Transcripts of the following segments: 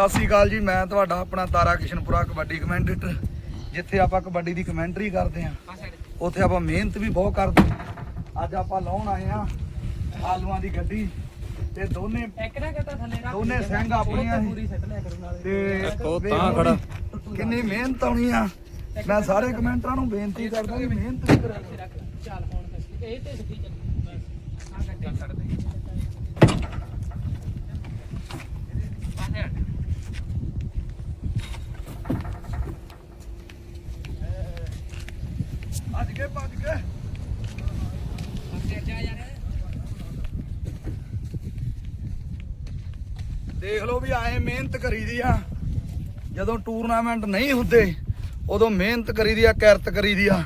ਸਤਿ ਸ੍ਰੀ ਅਕਾਲ ਜੀ ਮੈਂ ਤੁਹਾਡਾ ਆਪਣਾ ਤਾਰਾ ਕਿਸ਼ਨਪੁਰਾ ਕਬੱਡੀ ਕਮੈਂਟੇਟਰ ਜਿੱਥੇ ਆਪਾਂ ਕਬੱਡੀ ਦੀ ਕਮੈਂਟਰੀ ਕਰਦੇ ਆਂ ਉੱਥੇ ਆਪਾਂ ਮਿਹਨਤ ਵੀ ਬਹੁਤ ਕਰਦੇ ਆਂ। ਅੱਜ ਆਪਾਂ ਲਾਉਣ ਆਏ ਆਂ ਆਲੂਆਂ ਦੀ ਗੱਡੀ ਤੇ ਦੋਨੇ ਇੱਕ ਨਾ ਕਹਤਾ ਥੱਲੇ ਰੱਖ ਦੋਨੇ ਸਿੰਘ ਆਪਣੀਆਂ ਤੇ ਉਹ ਤਾਂ ਖੜਾ। ਕਿੰਨੀ ਮਿਹਨਤ ਆਉਣੀ ਆ। ਮੈਂ ਸਾਰੇ ਕਮੈਂਟਰਾਂ ਨੂੰ ਬੇਨਤੀ ਕਰਦਾ ਕਿ ਮਿਹਨਤ ਕਰੋ। ਰੱਖ। ਚੱਲ ਹੁਣ ਦੱਸ ਇਹ ਤੇ ਸਿੱਧੀ ਚੱਲੀ। ਬਸ ਆ ਗੱਡੀ। ਛੱਡ ਦੇ ਪਾਸੇ ਹਟ ਭੱਜ ਗਏ ਭੱਜ ਗਏ ਪਾਸੇ ਜਾ ਯਾਰ ਦੇਖ ਲਓ ਵੀ ਆਏ ਮਿਹਨਤ ਕਰੀਦੀ ਆ। ਜਦੋਂ ਟੂਰਨਾਮੈਂਟ ਨਹੀਂ ਹੁੰਦੇ ਉਦੋਂ ਮਿਹਨਤ ਕਰੀਦੀ ਆ ਕਿਰਤ ਕਰੀਦੀ ਆ।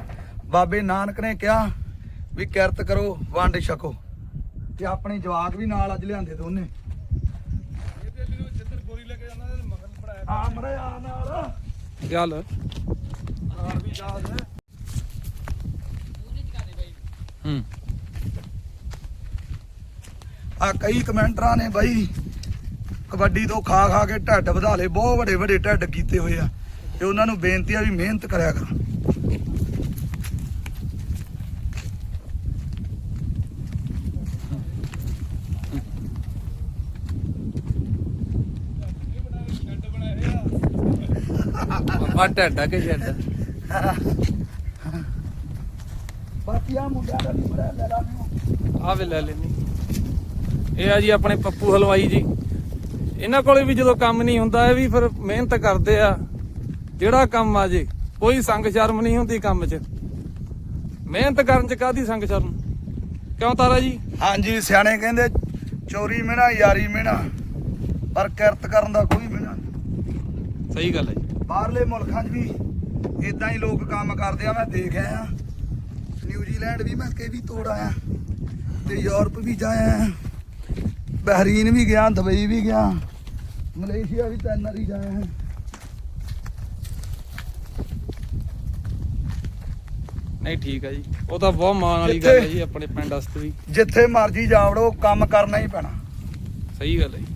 ਬਾਬੇ ਨਾਨਕ ਨੇ ਕਿਹਾ ਵੀ ਕਿਰਤ ਕਰੋ ਵੰਡ ਛਕੋ। ਤੇ ਆਪਣੇ ਜਵਾਕ ਵੀ ਨਾਲ ਅੱਜ ਲਿਆਂਦੇ ਦੋਨੇ। ਆ ਮੜੇ ਆ ਨਾਲ। ਚੱਲ ਨਾਲ ਵੀ ਜਾ ਦੇ ਹੂੰ। ਆ ਕਈ ਕਮੈਂਟਰਾਂ ਨੇ ਬਾਈ ਕਬੱਡੀ ਤੋਂ ਖਾ ਖਾ ਕੇ ਢੱਡ ਵਧਾ ਲਏ ਬਹੁਤ ਵੱਡੇ ਵੱਡੇ ਢੱਡ ਕੀਤੇ ਹੋਏ ਆ। ਤੇ ਉਹਨਾਂ ਨੂੰ ਬੇਨਤੀ ਆ ਵੀ ਮਿਹਨਤ ਕਰਿਆ ਕਰੋ। ਆ ਟੱਡਾ ਕੇ ਛੱਡ ਬਾਕੀ ਆ ਮੁੰਡਿਆਂ ਦਾ ਵੀ ਬੜਾ ਲੈ ਲਾ ਮੈਨੂੰ ਆ ਵੇ ਲੈ ਲੈਣੀ ਇਹ ਆ ਜੀ ਆਪਣੇ ਪੱਪੂ ਹਲਵਾਈ ਜੀ। ਇਹਨਾਂ ਕੋਲੇ ਵੀ ਜਦੋਂ ਕੰਮ ਨਹੀਂ ਹੁੰਦਾ ਇਹ ਵੀ ਫਿਰ ਮਿਹਨਤ ਕਰਦੇ ਆ। ਜਿਹੜਾ ਕੰਮ ਆ ਜੇ ਕੋਈ ਸੰਗ ਸ਼ਰਮ ਨਹੀਂ ਹੁੰਦੀ ਕੰਮ 'ਚ। ਮਿਹਨਤ ਕਰਨ 'ਚ ਕਾਦੀ ਸੰਗ ਸ਼ਰਮ? ਕਿਉਂ ਤਾਰਾ ਜੀ? ਹਾਂਜੀ ਸਿਆਣੇ ਕਹਿੰਦੇ ਚੋਰੀ ਮਿਹਣਾ ਯਾਰੀ ਮਿਹਣਾ ਪਰ ਕਿਰਤ ਕਰਨ ਦਾ ਕੋਈ ਮਿਹਣਾ ਨਹੀਂ। ਸਹੀ ਗੱਲ ਹੈ ਜੀ। ਬਾਹਰਲੇ ਮੁਲਕਾਂ 'ਚ ਵੀ ਇਦਾਂ ਹੀ ਲੋਕ ਕੰਮ ਕਰਦੇ ਆ ਮੈਂ ਦੇਖ ਆਇਆ। ਨਿਊਜ਼ੀਲੈਂਡ ਵੀ ਮੈਂ ਕੇ ਵੀ ਤੋੜ ਆਇਆ ਤੇ ਯੂਰਪ ਵੀ ਜਾਇਆ। ਬਹਿਰੀਨ ਵੀ ਗਿਆ ਦੁਬਈ ਵੀ ਗਿਆ। ਮਲੇਸ਼ੀਆ ਵੀ ਤਿੰਨ ਵਾਰੀ ਜਾਇਆ ਨਹੀਂ ਠੀਕ ਹੈ ਜੀ। ਉਹ ਤਾਂ ਬਹੁਤ ਮਾਣ ਵਾਲੀ ਗੱਲ ਹੈ ਜੀ ਆਪਣੇ ਪਿੰਡ ਵਾਸਤੇ ਵੀ। ਜਿੱਥੇ ਮਰਜ਼ੀ ਜਾ ਵੜੋ ਕੰਮ ਕਰਨਾ ਹੀ ਪੈਣਾ। ਸਹੀ ਗੱਲ ਹੈ ਜੀ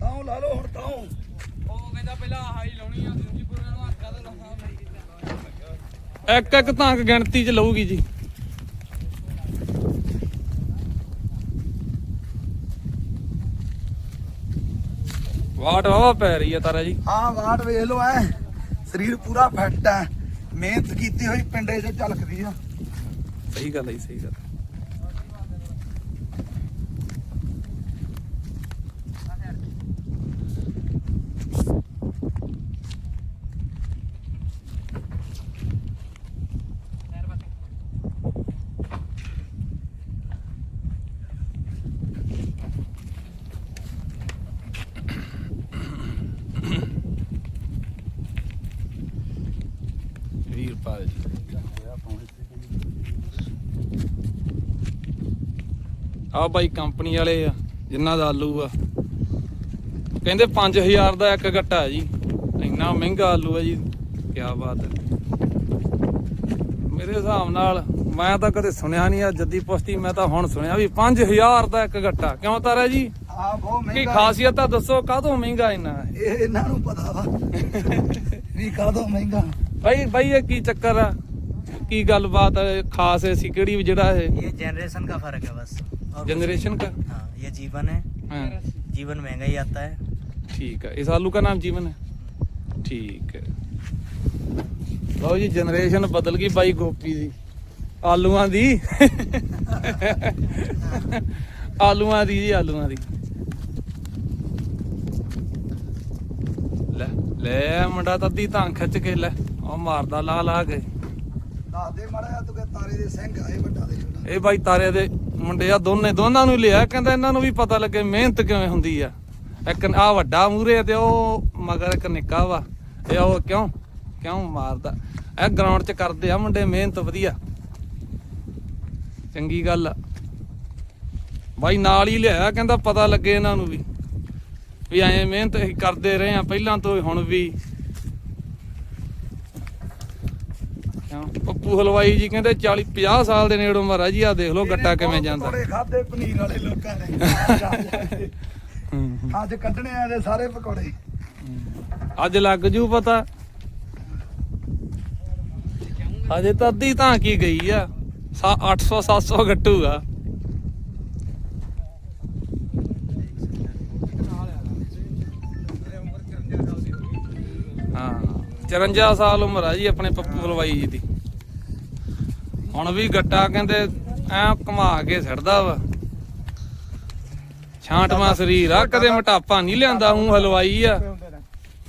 ਤਾਂ ਲਾ ਲਓ ਹੁਣ ਤਾਂ ਉਹ ਕਹਿੰਦਾ ਪਹਿਲਾਂ ਹਾਈ ਲਾਉਣੀ ਆ ਦੂਜੀ ਪੂਰੇ ਨੂੰ ਹੱਥਾਂ ਤੋਂ ਲਾਉਣਾ? ਇੱਕ ਇੱਕ ਤਾਂ ਗਿਣਤੀ 'ਚ ਲਊਗੀ ਜੀ। ਵਾਟ ਵਾਵਾ ਪੈ ਰਹੀ ਹੈ ਤਾਰਾ ਜੀ। ਹਾਂ ਵਾਟ ਵੇਖ ਲਓ ਐ। ਸਰੀਰ ਪੂਰਾ ਫਿੱਟ ਐ। ਮਿਹਨਤ ਕੀਤੀ ਹੋਈ ਪਿੰਡੇ 'ਚ ਝਲਕਦੀ ਆ। ਸਹੀ ਗੱਲ ਹੈ ਸਹੀ ਗੱਲ ਵੀਰਪਾਲ ਜੀ ਆਹ ਬਾਈ ਕੰਪਨੀ ਵਾਲੇ ਆ ਜਿਨ੍ਹਾਂ ਦਾ ਆਲੂ ਆ। ਕਹਿੰਦੇ 5000 ਦਾ ਇੱਕ ਗੱਟਾ ਜੀ। ਇੰਨਾ ਮਹਿੰਗਾ ਆਲੂ ਆ ਜੀ ਕੀ ਬਾਤ ਹੈ ਮੇਰੇ ਹਿਸਾਬ ਨਾਲ ਮੈਂ ਤਾਂ ਕਦੇ ਸੁਣਿਆ ਨਹੀਂ ਆ ਜੱਦੀ ਪੁਸ਼ਤੀ ਮੈਂ ਤਾਂ ਹੁਣ ਸੁਣਿਆ ਵੀ 5000 ਦਾ ਇੱਕ ਗੱਟਾ। ਕਿਉਂ ਤਾਰਾ ਜੀ? ਕੀ ਖਾਸੀਅਤ ਆ ਦੱਸੋ ਕਾਹਦੋਂ ਮਹਿੰਗਾ ਇੰਨਾ ਇਹ ਇਹਨਾਂ ਨੂੰ ਪਤਾ ਵਾ ਵੀ ਕਾਹਦੋਂ ਮਹਿੰਗਾ। ਭਾਈ ਭਾਈ ਇਹ ਕੀ ਚੱਕਰ ਆ? ਕੀ ਗੱਲਬਾਤ ਖਾਸ ਐਸੀ ਕਿਹੜੀ ਜਿਹੜਾ ਇਹ? ਇਹ ਜਨਰੇਸ਼ਨ ਦਾ ਫ਼ਰਕ ਹੈ ਬਸ। और कुछ जनरेशन का नहीं। हाँ ये जीवन है ਹਾਂ जीवन महंगा ही आता है ठीक है इस आलू का नाम जीवन है ठीक है ਲਓ ਜੀ ਜਨਰੇਸ਼ਨ ਬਦਲ ਗਈ ਬਾਈ ਗੋਪੀ ਦੀ ਆਲੂਆਂ ਦੀ ਆਲੂਆਂ ਦੀ ਜੀ ਆਲੂਆਂ ਦੀ ਲੈ ਲੈ ਮੁੰਡਾ ਤਾਂ ਅੱਧੀ ਤਾਂ ਖਿੱਚ ਕੇ ਲੈ ਉਹ ਮਾਰਦਾ ਲਾ ਲਾ ਕੇ ਦੱਸ ਦੇ ਮਾੜਾ ਤੂੰ ਕਿ ਤਾਰੇ ਦੇ ਸਿੰਘ ਆਏ ਵੱਡਾ ਦੇ ਛੋਟਾ ਇਹ ਬਾਈ ਤਾਰੇ ਦੇ ਮੁੰਡੇ ਆ ਦੋਨੇ, ਦੋਨਾਂ ਨੂੰ ਲਿਆ। ਕਹਿੰਦਾ ਇਹਨਾਂ ਨੂੰ ਵੀ ਪਤਾ ਲੱਗੇ ਮਿਹਨਤ ਕਿਵੇਂ ਹੁੰਦੀ ਆ। ਇੱਕ ਆ ਵੱਡਾ ਮੂਰੇ ਤੇ ਉਹ ਮਗਰ ਇੱਕ ਨਿੱਕਾ ਵਾ। ਇਹ ਉਹ ਕਿਉਂ ਕਿਉਂ ਮਾਰਦਾ? ਇਹ ਗਰਾਊਂਡ 'ਚ ਕਰਦੇ ਆ ਮੁੰਡੇ, ਮਿਹਨਤ ਵਧੀਆ। ਚੰਗੀ ਗੱਲ ਆ। ਬਾਈ ਨਾਲ ਹੀ ਲਿਆ ਕਹਿੰਦਾ ਪਤਾ ਲੱਗੇ ਇਹਨਾਂ ਨੂੰ ਵੀ। ਵੀ ਐਂ ਮਿਹਨਤ ਅਸੀਂ ਕਰਦੇ ਰਹੇ ਆ, ਪਹਿਲਾਂ ਤੋਂ ਹੁਣ ਵੀ ਕਿਉਂ? ਪੱਪੂ ਹਲਵਾਈ ਜੀ ਕਹਿੰਦੇ 40 50 ਸਾਲ ਦੇ ਨੇੜੇ ਆ ਜੀ ਆ ਦੇਖ ਲਓ ਗੱਟਾ ਕਿਵੇਂ ਜਾਂਦਾ। ਪਕੌੜੇ ਖਾਦੇ ਪਨੀਰ ਵਾਲੇ ਲੋਕਾਂ ਨੇ। ਅੱਜ ਕੱਢਣੇ ਆ ਇਹਦੇ ਸਾਰੇ ਪਕੌੜੇ। ਅੱਜ ਲੱਗ ਜੂ ਪਤਾ। ਹਜੇ ਤਾਂ ਅੱਧੀ ਤਾਂ ਕੀ ਗਈ ਆ। 800 700 ਗੱਟੂਗਾ ਹਾਂ। 54 ਸਾਲ ਉਮਰ ਆ ਜੀ ਆਪਣੇ ਪੱਪੂ ਹਲਵਾਈ ਜੀ ਦੀ। ਹੁਣ ਵੀ ਗੱਟਾ ਕਹਿੰਦੇ ਐ ਘੁਮਾ ਕੇ ਛੱਡਦਾ ਵਾ। ਛਾਂਟਵਾ ਸਰੀਰ ਆ ਕਦੇ ਮੋਟਾਪਾ ਨਹੀਂ ਲਿਆਂਦਾ ਹੂੰ ਹਲਵਾਈ ਆ।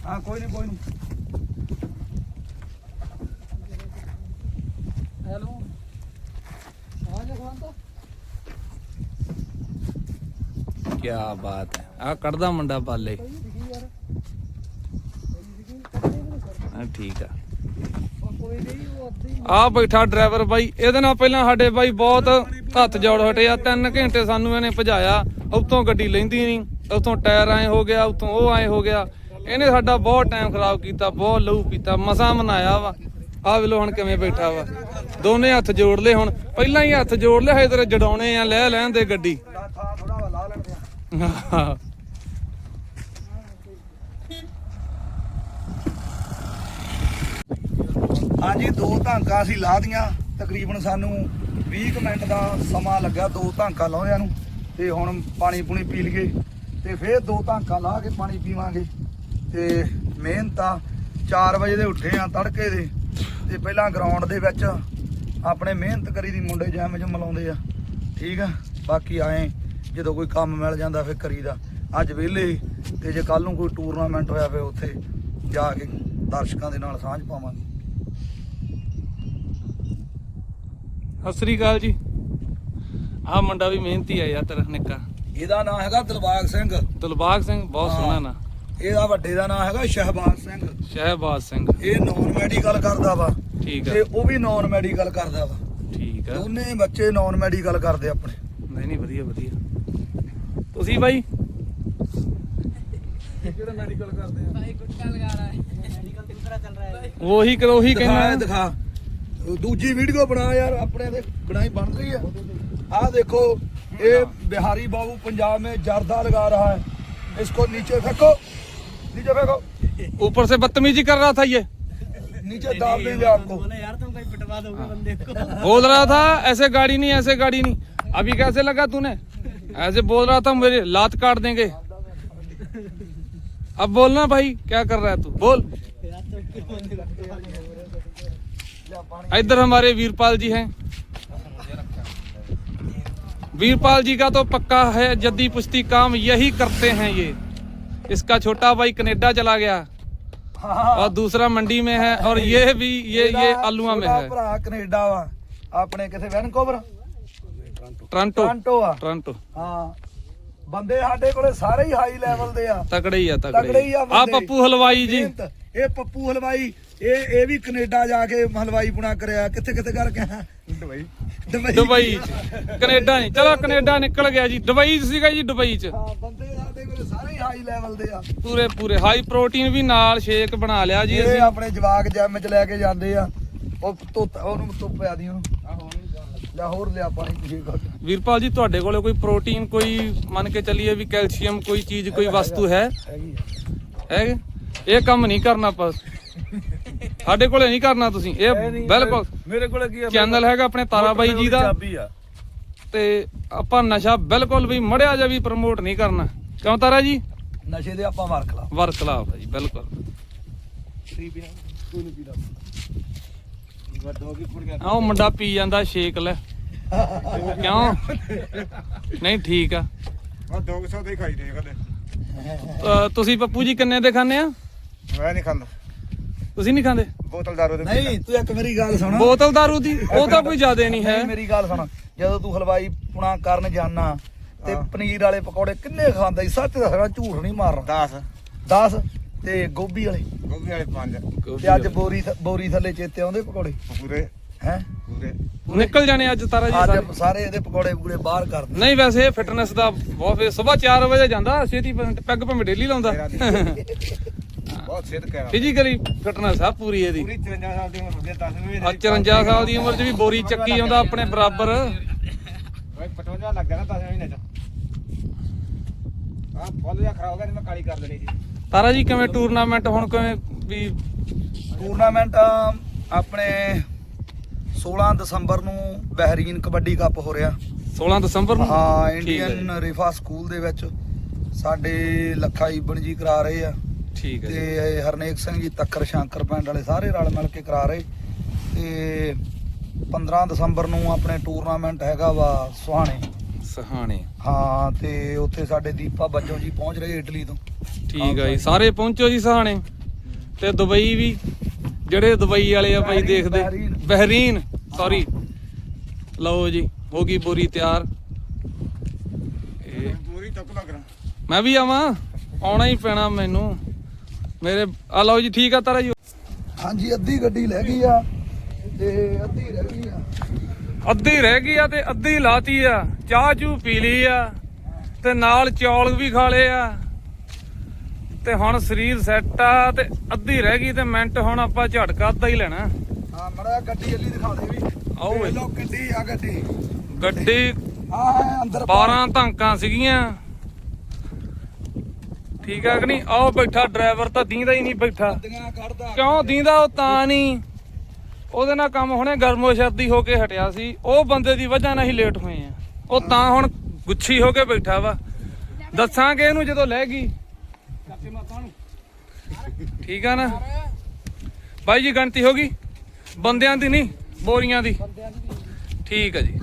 ਹਾਂ ਕੋਈ ਨਹੀਂ ਕੋਈ ਨਹੀਂ ਹੈਲੋ। ਆ ਜਾ ਖਾਂਦਾ ਕੀ ਬਾਤ ਹੈ। ਆ ਕੱਢਦਾ ਮੁੰਡਾ ਪਾਲੇ। ਹਾਂ ਠੀਕ ਆ। ਆ ਬੈਠਾ ਡਰਾਈਵਰ ਬਾਈ, ਇਹਦੇ ਨਾਲ ਪਹਿਲਾਂ ਸਾਡੇ ਬਾਈ ਬਹੁਤ ਹੱਥ ਜੋੜ ਹਟੇ 3 ਘੰਟੇ ਸਾਨੂੰ ਇਹਨੇ ਭਜਾਇਆ, ਉਤੋਂ ਗੱਡੀ ਲੈਂਦੀ ਨਹੀਂ, ਉਤੋਂ ਟਾਇਰ ਐ ਹੋ ਗਿਆ, ਉਤੋਂ ਉਹ ਆਏ ਹੋ ਗਿਆ। ਇਹਨੇ ਸਾਡਾ ਬਹੁਤ ਟਾਈਮ ਖਰਾਬ ਕੀਤਾ, ਬਹੁਤ ਲਹੂ ਪੀਤਾ, ਮਸਾ ਮਨਾਇਆ ਵਾ। ਆ ਵੇਲੋ ਹੁਣ ਕਿਵੇਂ ਬੈਠਾ ਵਾ। ਦੋਨੇ ਹੱਥ ਜੋੜ ਲਏ ਹੁਣ, ਪਹਿਲਾਂ ਹੀ ਹੱਥ ਜੋੜ ਲਏ, ਹਜੇ ਤੇਰੇ ਜੜਾਉਣੇ ਆ, ਲੈ ਲੈਣ ਦੇ ਗੱਡੀ। ਥਾਂ ਥੋੜਾ ਵਾ ਲਾ ਲੈਣਦੇ ਆ ਹਾਂਜੀ, ਦੋ ਧਾਂਕਾਂ ਅਸੀਂ ਲਾ ਦੀਆਂ ਤਕਰੀਬਨ ਸਾਨੂੰ 20 ਕੁ ਮਿੰਟ ਦਾ ਸਮਾਂ ਲੱਗਾ ਦੋ ਧਾਂਕਾਂ ਲਾਉਂਦਿਆਂ ਨੂੰ ਤੇ ਹੁਣ ਪਾਣੀ ਪੂਣੀ ਪੀ ਲਈਏ ਤੇ ਫੇਰ ਦੋ ਧਾਂਕਾਂ ਲਾ ਕੇ ਪਾਣੀ ਪੀਵਾਂਗੇ। ਤੇ ਮਿਹਨਤ ਆ 4 ਵਜੇ ਦੇ ਉੱਠੇ ਆ ਤੜਕੇ ਦੇ ਤੇ ਪਹਿਲਾਂ ਗਰਾਊਂਡ ਦੇ ਵਿੱਚ ਆਪਣੇ ਮਿਹਨਤ ਕਰੀ ਦੀ ਮੁੰਡੇ ਜੈਮ ਜਮ ਲਾਉਂਦੇ ਆ। ਠੀਕ ਆ? ਬਾਕੀ ਆਏ, ਜਦੋਂ ਕੋਈ ਕੰਮ ਮਿਲ ਜਾਂਦਾ ਫਿਰ ਕਰੀਦਾ। ਅੱਜ ਵਿਹਲੇ ਤੇ ਜੇ ਕੱਲ ਨੂੰ ਕੋਈ ਟੂਰਨਾਮੈਂਟ ਹੋਇਆ ਫਿਰ ਉੱਥੇ ਜਾ ਕੇ ਦਰਸ਼ਕਾਂ ਦੇ ਨਾਲ ਸਾਂਝ ਪਾਵਾਂਗੇ। ਸਤਿ ਸ੍ਰੀ ਅਕਾਲ ਜੀ ਆ ਮੁੰਡਾ ਵੀ ਮਿਹਨਤੀ ਆ ਯਾਰ ਤੇਰਾ ਨਿੱਕਾ ਇਹਦਾ ਨਾਮ ਹੈਗਾ ਦਿਲਬਾਗ ਸਿੰਘ ਦਿਲਬਾਗ ਸਿੰਘ ਬਹੁਤ ਹਾਂ। ਸੋਹਣਾ ਨਾ ਇਹਦਾ ਵੱਡੇ ਦਾ ਨਾਮ ਹੈਗਾ ਸ਼ਹਿਬਾਜ਼ ਸਿੰਘ ਸ਼ਹਿਬਾਜ਼ ਸਿੰਘ ਇਹ ਨਾਨ ਮੈਡੀਕਲ ਕਰਦਾ ਵਾ ਠੀਕ ਤੇ ਆ ਉਹ ਵੀ ਨਾਨ ਮੈਡੀਕਲ ਕਰਦਾ ਵਾ ਠੀਕ ਆ ਦੋਨੇ ਬੱਚੇ ਨਾਨ ਮੈਡੀਕਲ ਕਰਦੇ ਆਪਣੇ ਨਹੀਂ ਨਹੀਂ ਵਧੀਆ ਵਧੀਆ ਤੁਸੀਂ ਬਾਈ ਕਿਹੜਾ ਮੈਡੀਕਲ ਕਰਦੇ ਆ ਭਾਈ ਗੁੱਟਾ ਲਗਾ ਰਹਾ ਹੈ मेडिकल दूसरा चल रहा है ਉਹੀ ਕਰ ਉਹੀ ਦਿਖਾ ਇਹ ਕਹਿੰਦਾ ਦਿਖਾ दूजी वीडियो बना यार अपने बनाई बन रही है आ देखो ये बिहारी बाबू पंजाब में जरदा लगा रहा है इसको नीचे फेंको नीचे फेंको ऊपर से बदतमीजी कर रहा था ये। नीचे दाब देंगे आपको। बोल रहा था ऐसे गाड़ी नहीं ऐसे गाड़ी नहीं। अभी कैसे लगा तूने? ऐसे बोल रहा था मेरे लात काट देंगे। अब बोलना भाई क्या कर रहा है तू? बोल। इधर हमारे वीरपाल जी हैं वीरपाल जी का तो पक्का है जद्दी पुश्ती काम यही करते हैं ये इसका छोटा भाई कनेडा चला गया और दूसरा मंडी में है और ये भी ये ये ਇਹਦਾ- आलूआ में ਇਹਦਾ है ਭਰਾ ਕੈਨੇਡਾ ਵਾ ਆਪਣੇ ਕਿਥੇ ਵੈਨਕੂਵਰ टोरंटो ਟੋਰਾਂਟੋ ਆ टोरंटो ਹਾਂ ਬੰਦੇ ਸਾਡੇ ਕੋਲੇ ਸਾਰੇ ਹੀ ਹਾਈ ਲੈਵਲ ਦੇ ਆ ਤਕੜੇ ਹੀ ਆ ਤਗੜੇ ਤਕੜੇ ਹੀ ਆ ਆ ਬੰਦੇ। ਪੱਪੂ ਹਲਵਾਈ ਜੀ ਮਿਹਨਤ। ਇਹ ਪੱਪੂ ਹਲਵਾਈ ਇਹ ਇਹ ਵੀ ਕੈਨੇਡਾ ਜਾ ਕੇ ਹਲਵਾਈ ਪੁਣਾ ਕਰਿਆ ਕਿੱਥੇ ਕਿੱਥੇ ਕਰਕੇ ਆਇਆ? ਦੁਬਈ। ਦੁਬਈ। ਚ। ਕੈਨੇਡਾ ਨਹੀਂ। ਚਲੋ ਕੈਨੇਡਾ ਨਿਕਲ ਗਿਆ ਜੀ। ਦੁਬਈ 'ਚ ਸੀਗਾ ਜੀ ਦੁਬਈ ਚ। ਹਾਂ ਬੰਦੇ ਸਾਡੇ ਕੋਲੇ ਸਾਰੇ ਹੀ ਹਾਈ ਲੈਵਲ ਦੇ ਆ। ਪੂਰੇ ਪੂਰੇ। ਹਾਈ ਪ੍ਰੋਟੀਨ ਵੀ ਨਾਲ ਸ਼ੇਕ ਬਣਾ ਲਿਆ ਜੀ ਇਹ ਅਸੀਂ। ਆਪਣੇ ਜਵਾਕ ਜਿਮ ਚ ਲੈ ਕੇ ਜਾਂਦੇ ਆ। ਉਹ ਧੁੱਤ ਉਹਨੂੰ ਧੁੱਪ ਆ ਦੀ ਉਹਨੂੰ। ਲੈ ਹੋਰ ਲਿਆ ਪਾਣੀ ਪੀਏ ਘੁੱਟ। ਵੀਰਪਾਲ ਜੀ ਤੁਹਾਡੇ ਕੋਲੇ ਕੋਈ ਪ੍ਰੋਟੀਨ ਕੋਈ ਮੰਨ ਕੇ ਚੱਲੀਏ ਵੀ ਕੈਲਸ਼ੀਅਮ ਕੋਈ ਚੀਜ਼ ਕੋਈ ਵਸਤੂ ਹੈ? ਹੈਗੀ ਆ। ਹੈ ਇਹ ਕੰਮ ਨਹੀਂ ਕਰਨਾ ਪਰ ਸਾਡੇ ਕੋਲੇ ਨਹੀਂ ਕਰਨਾ ਤੁਸੀਂ ਇਹ ਬਿਲਕੁਲ ਮੇਰੇ ਕੋਲ ਕੀ ਆ? ਚੈਨਲ ਹੈਗਾ ਆਪਣੇ ਤਾਰਾ ਬਾਈ ਜੀ ਦਾ। ਚਾਬੀ ਆ। ਤੇ ਆਪਾਂ ਨਸ਼ਾ ਬਿਲਕੁਲ ਵੀ ਮੜਿਆ ਜਾ ਵੀ ਪ੍ਰਮੋਟ ਨਹੀਂ ਕਰਨਾ। ਕਿਉਂ ਤਾਰਾ ਜੀ? ਨਸ਼ੇ ਦੇ ਆਪਾਂ ਮਾਰ ਖਲਾ ਜੀ ਬਿਲਕੁਲ। ਆਹ ਮੁੰਡਾ ਪੀ ਜਾਂਦਾ ਸ਼ੇਕ ਲੈ। ਕਿਉਂ? ਨਹੀਂ ਠੀਕ ਆ। ਮੈਂ 200 ਦੇ ਖਾਈ ਦੇ ਕਦੇ ਅਹ ਤੁਸੀਂ ਪੱਪੂ ਜੀ ਕਿੰਨੇ ਦੇ ਖਾਂਦੇ ਆ? ਮੈਂ ਨਹੀਂ ਖਾਂਦਾ। ਤੁਸੀਂ ਨਹੀਂ ਖਾਂਦੇ? ਬੋਤਲ ਦਾਰੂ ਦੇ ਨਹੀਂ ਤੂੰ ਇੱਕ ਮੇਰੀ ਗੱਲ ਸੁਣ। ਬੋਤਲ ਦਾਰੂ ਦੀ? ਉਹ ਤਾਂ ਕੋਈ ਜ਼ਿਆਦਾ ਨਹੀਂ ਹੈ। ਨਹੀਂ ਮੇਰੀ ਗੱਲ ਸੁਣ। ਜਦੋਂ ਤੂੰ ਹਲਵਾਈ ਪੁਣਾ ਕਰਨ ਜਾਣਾ ਤੇ। ਪਨੀਰ ਵਾਲੇ ਪਕੌੜੇ ਕਿੰਨੇ ਖਾਂਦਾ ਸੀ ਸੱਚ ਦੱਸਣਾ ਝੂਠ ਨਹੀਂ ਮਾਰਨਾ 10 10 ਤੇ ਗੋਭੀ ਵਾਲੇ। ਗੋਭੀ ਵਾਲੇ 5 ਤੇ ਅੱਜ ਬੋਰੀ ਥ- ਬੋਰੀ ਥੱਲੇ ਚੇਤੇ ਆਉਂਦੇ ਪਕੌੜੇ? ਪੂਰੇ। ਹੈ? ਪੂਰੇ। ਨਿਕਲ ਜਾਣੇ ਅੱਜ ਤਾਰਾ ਜੀ ਸਾਰੇ ਅੱਜ ਸਾਰੇ। ਇਹਦੇ ਪਕੌੜੇ ਪੂਰੇ ਬਾਹਰ ਕਰ ਦੇ ਨਹੀਂ ਵੈਸੇ ਫਿਟਨੈਸ ਦਾ ਬਹੁਤ ਫੇ ਸਵੇਰ 4 ਵਜੇ ਜਾਂਦਾ ਛੇਤੀ ਪੈਗ ਭੰਮ ਡੇਲੀ ਲਾਉਂਦਾ। ਬਹੁਤ ਫਿਜ਼ੀਕਲੀ ਫਿਟਨੈਸ ਆ ਪੂਰੀ ਇਹਦੀ। ਪੂਰੀ 53 ਸਾਲ ਦੀ ਉਮਰ ਹੋ 10 ਵੀ ਆ 54 ਸਾਲ ਦੀ ਉਮਰ 'ਚ ਵੀ ਬੋਰੀ ਚੱਕੀ ਆਉਂਦਾ ਆਪਣੇ ਬਰਾਬਰ। ਓਏ 55 ਲੱਗ ਗਿਆ ਨਾ 10 ਮਹੀਨੇ ਚ। ਆ ਫੁੱਲ ਜਿਹਾ ਖਰਾਬ ਹੋ ਗਿਆ ਨਹੀਂ ਮੈਂ ਕਾਲੀ ਕਰ ਦੇਣੀ ਸੀ। ਤਾਰਾ ਜੀ ਕਿਵੇਂ ਟੂਰਨਾਮੈਂਟ ਹੁਣ ਕਿਵੇਂ ਵੀ ਟੂਰਨਾਮੈਂਟ ਆਪਣੇ 16 ਦਸੰਬਰ ਨੂੰ ਬਹਿਰੀਨ ਕਬੱਡੀ ਕੱਪ ਹੋ ਰਿਹਾ। 16 ਦਸੰਬਰ ਨੂੰ? ਹਾਂ ਹੈ ਇੰਡੀਅਨ ਰਿਫਾ ਸਕੂਲ ਦੇ ਵਿੱਚ ਸਾਡੇ ਲੱਖਾ ਇਬਨ ਜੀ ਕਰਾ ਰਹੇ ਆ। ਠੀਕ ਹੈ ਤੇ ਇਹ ਹਰਨੇਕ ਸਿੰਘ ਜੀ ਤੱਕਰ ਸ਼ੰਕਰ ਪਿੰਡ ਵਾਲੇ ਸਾਰੇ ਰਲ ਮਿਲ ਕੇ ਕਰਾ ਰਹੇ। ਤੇ 15 ਦਸੰਬਰ ਨੂੰ ਆਪਣੇ ਟੂਰਨਾਮੈਂਟ ਹੈਗਾ ਵਾ ਸੁਹਾਣੇ। ਸਹਾਣੇ। ਹਾਂ ਤੇ ਉੱਥੇ ਸਾਡੇ ਦੀਪਾ ਬੱਜੋ ਜੀ ਪਹੁੰਚ ਰਹੇ ਇਟਲੀ ਤੋਂ। ਠੀਕ ਹੈ ਜੀ ਸਾਰੇ ਪਹੁੰਚੋ ਜੀ ਸਹਾਣੇ। ਤੇ ਦੁਬਈ ਵੀ ਜਿਹੜੇ ਦੁਬਈ ਵਾਲੇ ਆ ਭਾਈ ਦੇਖਦੇ। ਬਹਿਰੀਨ। ਸੌਰੀ ਲਓ ਜੀ ਹੋ ਗਈ ਬੋਰੀ ਤਿਆਰ। ਇਹ ਪੂਰੀ ਟੱਕ ਲੱਗ ਰਿਹਾ। ਮੈਂ ਵੀ ਆਵਾਂ ਆਉਣਾ ਹੀ ਪੈਣਾ ਮੈਨੂੰ। ਮੇਰੇ ਆ ਲਓ ਜੀ ਠੀਕ ਆ ਤਾਰਾ ਜੀ। ਹਾਂਜੀ ਅੱਧੀ ਗੱਡੀ ਲੈ ਗਈ ਆ ਤੇ ਅੱਧੀ ਰਹਿ ਗਈ ਆ। ਅੱਧੀ ਰਹਿ ਗਈ ਆ ਤੇ ਅੱਧੀ ਲਾਤੀ ਆ। ਚਾਹ ਚੂ ਪੀ ਲਈ ਆ ਤੇ ਨਾਲ ਚੌਲ ਵੀ ਖਾ ਲਏ ਆ। ਤੇ ਹੁਣ ਸਰੀਰ ਸੈੱਟ ਆ ਤੇ ਅੱਧੀ ਰਹਿ ਗਈ ਤੇ ਮਿੰਟ ਹੁਣ ਆਪਾਂ ਝਟਕਾ ਅੱਧਾ ਹੀ ਲੈਣਾ। ਹਾਂ ਮੜਾ ਗੱਡੀ ਜੱਲੀ ਦਿਖਾ ਦੇ ਵੀ। ਆਓ ਵੇ। ਲਓ ਗੱਡੀ ਆ ਗੱਡੀ। ਗੱਡੀ ਆ ਹੈ ਅੰਦਰ 12 ਧਾਂਕਾਂ ਸੀਗੀਆਂ। ਠੀਕ ਆ ਕਿ ਨਹੀਂ? ਆਓ ਬੈਠਾ, ਡਰਾਈਵਰ ਤਾਂ ਦੀਂਦਾ ਹੀ ਨਹੀਂ ਬੈਠਾ। ਕਿਉਂ ਦੀਂਦਾ ਉਹ ਤਾਂ ਨਹੀਂ? ਉਹਦੇ ਨਾਲ ਕੰਮ ਹੁਣੇ ਗਰਮੋ ਸ਼ਰਦੀ ਹੋ ਕੇ ਹਟਿਆ ਸੀ। ਉਹ ਬੰਦੇ ਦੀ ਵਜ੍ਹਾ ਨਾਲ ਹੀ ਲੇਟ ਹੋਏ ਆ। ਉਹ ਤਾਂ ਹੁਣ ਗੁੱਛੀ ਹੋ ਕੇ ਬੈਠਾ ਵਾ। ਦੱਸਾਂਗੇ ਇਹਨੂੰ ਜਦੋਂ ਲੈ ਗਈ। ਠੀਕ ਆ ਨਾ? ਬਾਈ ਜੀ, ਗਣਤੀ ਹੋ ਗਈ? ਬੰਦਿਆਂ ਦੀ ਨਹੀਂ, ਬੋਰੀਆਂ ਦੀ। ਠੀਕ ਆ ਜੀ।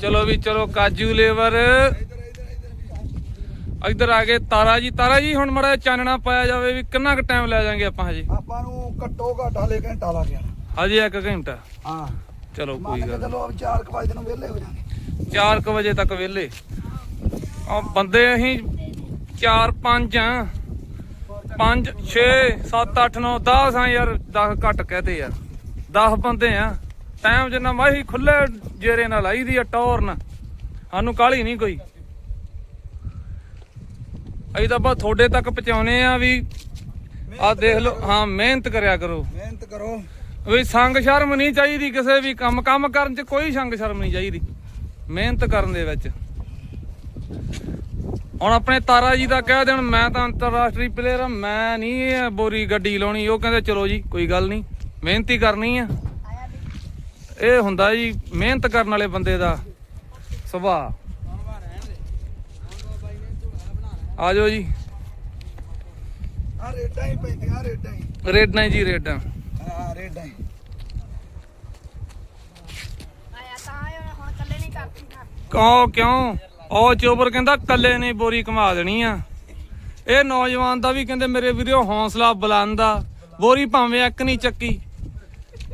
ਚਲੋ ਵੀ, ਚਲੋ, ਕਾਜੂ ਲੇਵਰ। ਇੱਧਰ ਆ ਗਏ ਤਾਰਾ ਜੀ। ਤਾਰਾ ਜੀ ਹੁਣ ਮੜਾ ਚਾਨਣਾ ਪਾਇਆ ਜਾਵੇ ਵੀ ਕਿੰਨਾ ਕੁ ਟਾਈਮ ਲੈ ਜਾਾਂਗੇ ਆਪਾਂ ਹਜੇ? ਆਪਾਂ ਨੂੰ ਘੱਟੋ ਘੱਟ ਹਲੇ ਘੰਟਾ ਲੱਗ ਗਿਆ ਹਜੇ ਇੱਕ ਘੰਟਾ? ਹਾਂ। ਚਲੋ ਕੋਈ ਗੱਲ ਚਲੋ ਅਬ 4 ਵਜੇ ਨੂੰ ਵਿਹਲੇ ਹੋ ਜਾਣਗੇ 4 ਵਜੇ ਤੱਕ ਵਿਹਲੇ। ਆ ਬੰਦੇ ਅਸੀਂ 4 5 ਆ। 5 6 7 8 9 10 ਆ ਯਾਰ। 10 ਘੱਟ ਕਹਤੇ ਯਾਰ। 10 ਬੰਦੇ ਆ। ਟਾਈਮ ਜਿੰਨਾ ਮਾਹੀ ਖੁੱਲੇ ਜੇਰੇ ਨਾਲ ਆਈ ਦੀ ਆ ਟੌਰਨ ਸਾਨੂੰ ਕਾਹਲੀ ਨਹੀਂ ਕੋਈ। ਅਸੀਂ ਤਾਂ ਬਸ ਤੁਹਾਡੇ ਤੱਕ ਪਹੁੰਚਾਉਨੇ ਆ ਵੀ ਆ ਦੇਖ ਲਓ ਹਾਂ ਮਿਹਨਤ ਕਰਿਆ ਕਰੋ। ਮਿਹਨਤ ਕਰੋ। ਵੀ ਸੰਗ ਸ਼ਰਮ ਨਹੀਂ ਚਾਹੀਦੀ ਕਿਸੇ ਵੀ ਕੰਮ ਕੰਮ ਕਰਨ 'ਚ ਕੋਈ ਸੰਗ ਸ਼ਰਮ ਨਹੀਂ ਚਾਹੀਦੀ। ਮਿਹਨਤ ਕਰਨ ਦੇ ਵਿੱਚ। ਹੁਣ ਆਪਣੇ ਤਾਰਾ ਜੀ ਦਾ ਕਹਿ ਦੇਣ ਮੈਂ ਤਾਂ ਅੰਤਰਰਾਸ਼ਟਰੀ ਪਲੇਅਰ ਆ ਮੈਂ ਨਹੀਂ ਇਹ ਬੋਰੀ ਗੱਡੀ ਲਾਉਣੀ। ਉਹ ਕਹਿੰਦੇ ਚਲੋ ਜੀ ਕੋਈ ਗੱਲ ਨਹੀਂ। ਮਿਹਨਤ ਕਰਨੀ ਆ। ਇਹ ਹੁੰਦਾ ਜੀ ਮਿਹਨਤ ਕਰਨ ਵਾਲੇ ਬੰਦੇ ਦਾ ਸੁਭਾਅ। ਆ ਜਾਓ ਜੀ। ਆ ਰੇਡਾਂ ਹੀ ਪੈਂਦੀਆਂ ਰੇਡਾਂ ਹੀ। ਰੇਡਾਂ ਜੀ ਰੇਡਾਂ। ਹਾਂ ਰੇਡਾਂ ਹੀ। ਆਇਆ ਤਾਂ ਆਇਆ ਹੁਣ ਇਕੱਲੇ ਨਹੀਂ ਕਰਦੀ ਕਿਉਂ ਕਿਉਂ? ਉਹ ਚੋਬਰ ਕਹਿੰਦਾ ਕੱਲੇ ਨੇ ਬੋਰੀ ਘਮਾ ਦੇਣੀ ਆ। ਇਹ ਨੌਜਵਾਨ ਦਾ ਵੀ ਕਹਿੰਦੇ ਮੇਰੇ ਵੀਰੋ ਹੌਸਲਾ ਬੁਲੰਦ ਆ। ਬੋਰੀ ਭਾਵੇਂ ਇੱਕ ਨਹੀਂ ਚੱਕੀ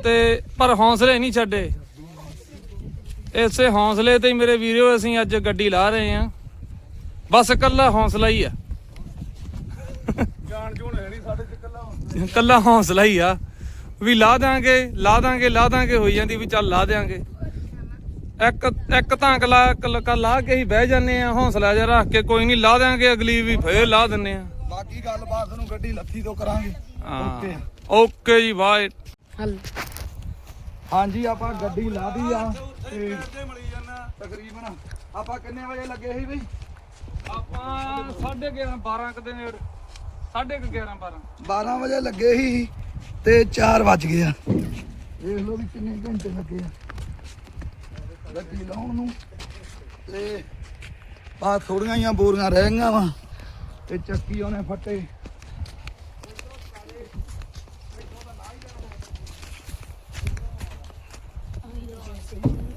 ਤੇ ਪਰ ਹੌਸਲੇ ਨਹੀਂ ਛੱਡੇ। ਇਸੇ ਹੌਸਲੇ ਤੇ ਹੀ ਮੇਰੇ ਵੀਰੋ ਅਸੀਂ ਅੱਜ ਗੱਡੀ ਲਾ ਰਹੇ ਆ। ਬਸ ਇਕੱਲਾ ਹੌਸਲਾ ਹੀ ਆ। ਜਾਣ ਜੂਣ ਹੈ ਨਹੀਂ ਸਾਡੇ ਚ ਕੱਲਾ ਕੱਲਾ ਹੌਸਲਾ ਹੀ ਆ। ਵੀ ਲਾ ਦਾਂਗੇ ਲਾ ਦਾਂਗੇ ਲਾ ਦਾਂਗੇ ਹੋਈ ਜਾਂਦੀ ਵੀ ਚੱਲ ਲਾ ਦਿਆਂਗੇ। ਇੱਕ ਇੱਕ ਤਾਂ ਕਲਾ ਕਲਾ ਲਾ ਕੇ ਹੀ ਬਹਿ ਜਾਂਦੇ ਆ ਹੌਸਲਾ ਜਿਹਾ ਰੱਖ ਕੇ ਕੋਈ ਨਹੀਂ ਲਾ ਦਿਆਂਗੇ ਅਗਲੀ ਵੀ ਫੇਰ ਲਾ ਦਿੰਨੇ ਆ। ਬਾਕੀ ਗੱਲਬਾਤ ਨੂੰ ਗੱਡੀ ਲੱਥੀ ਤੋਂ ਕਰਾਂਗੇ। ਓਕੇ। ਹਾਂ ਓਕੇ ਜੀ ਬਾਏ। ਹਲ। ਹਾਂਜੀ ਆਪਾਂ ਗੱਡੀ ਲਾਦੀ ਆ ਤੇ ਤਕਰੀਬਨ ਆਪਾਂ ਕਿੰਨੇ ਵਜੇ ਲੱਗੇ ਸੀ ਬਈ? ਆਪਾਂ 11:30 12 ਕਦੇ ਨੇੜ। 11:30 12 12 ਵਜੇ ਲੱਗੇ ਸੀ ਤੇ 4 ਵੱਜ ਗਏ ਆ। ਦੇਖ ਲਓ ਵੀ ਕਿੰਨੇ ਘੰਟੇ ਲੱਗੇ ਆ। ਗੱਡੀ ਲਾਉਣ ਨੂੰ। ਤੇ ਆ ਥੋੜੀਆਂ ਜੀਆਂ ਬੋਰੀਆਂ ਰਹਿ ਗਈਆਂ ਵਾ। ਤੇ ਚੱਕੀ ਉਹਨੇ ਫੱਟੇ।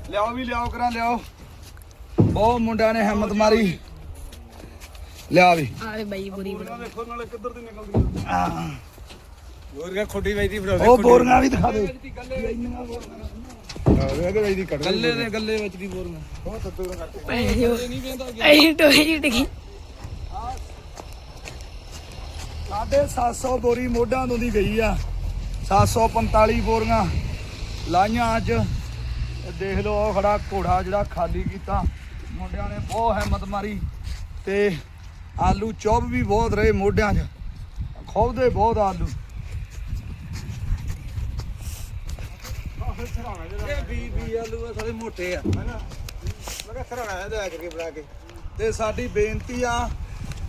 ਲਿਆਓ ਵੀ ਲਿਆਓ ਕਰਾਂ, ਲਿਆਓ। ਬਹੁਤ ਮੁੰਡਿਆਂ ਨੇ ਹਿੰਮਤ ਮਾਰੀ। ਲਿਆ ਵੀ। ਆਵੇ ਬਾਈ ਬੁਰੀ ਬੜੀ ਆਹ, ਗੋਰੀਆਂ ਖੁੱਡੀ ਵਜਦੀ ਫਿਰ ਉਹ ਬੋਰੀਆਂ ਵੀ ਦਿਖਾ ਦੇ। ਕੱਢ ਗੱਲੇ ਦੇ ਗੱਲੇ ਵਿੱਚ ਦੀ ਬੋਰੀਆਂ। ਐਂ ਟੋਏ ਜੀ ਟਕੀ ਸਾਢੇ 700 ਬੋਰੀ ਮੋਢਾਂ ਤੋਂ ਦੀ ਗਈ ਆ। 745 ਬੋਰੀਆਂ ਲਾਈਆਂ ਅੱਜ। ਦੇਖ ਲਓ ਉਹ ਖੜਾ ਘੋੜਾ ਜਿਹੜਾ ਖਾਲੀ ਕੀਤਾ। ਮੁੰਡਿਆਂ ਨੇ ਬਹੁਤ ਹਿੰਮਤ ਮਾਰੀ। ਤੇ ਆਲੂ ਚੁੱਭ ਵੀ ਬਹੁਤ ਰਹੇ ਮੋਢਿਆਂ 'ਚ। ਖੋਬਦੇ ਬਹੁਤ ਆਲੂ। ਇਹ ਆ ਸਾਰੇ ਮੋਟੇ ਆ। ਮੈਂ ਕਿਹਾ ਸਰਾਣਾ ਇਹਦਾ ਆ ਕੇ ਬਣਾ ਕੇ। ਤੇ ਸਾਡੀ ਬੇਨਤੀ ਆ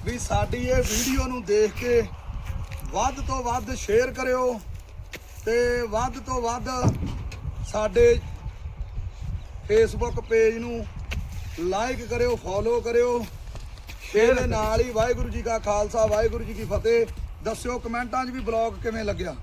ਵੀ ਸਾਡੀ ਇਹ ਵੀਡੀਓ ਨੂੰ ਦੇਖ ਕੇ ਵੱਧ ਤੋਂ ਵੱਧ ਸ਼ੇਅਰ ਕਰਿਓ ਤੇ ਵੱਧ ਤੋਂ ਵੱਧ ਸਾਡੇ ਫੇਸਬੁੱਕ ਪੇਜ ਨੂੰ ਲਾਈਕ ਕਰਿਓ ਫੋਲੋ ਕਰਿਓ। ਇਹਦੇ ਨਾਲ ਹੀ ਵਾਹਿਗੁਰੂ ਜੀ ਕਾ ਖਾਲਸਾ, ਵਾਹਿਗੁਰੂ ਜੀ ਕੀ ਫਤਿਹ। ਦੱਸਿਓ ਕਮੈਂਟਾਂ 'ਚ ਵੀ ਬਲੌਗ ਕਿਵੇਂ ਲੱਗਿਆ?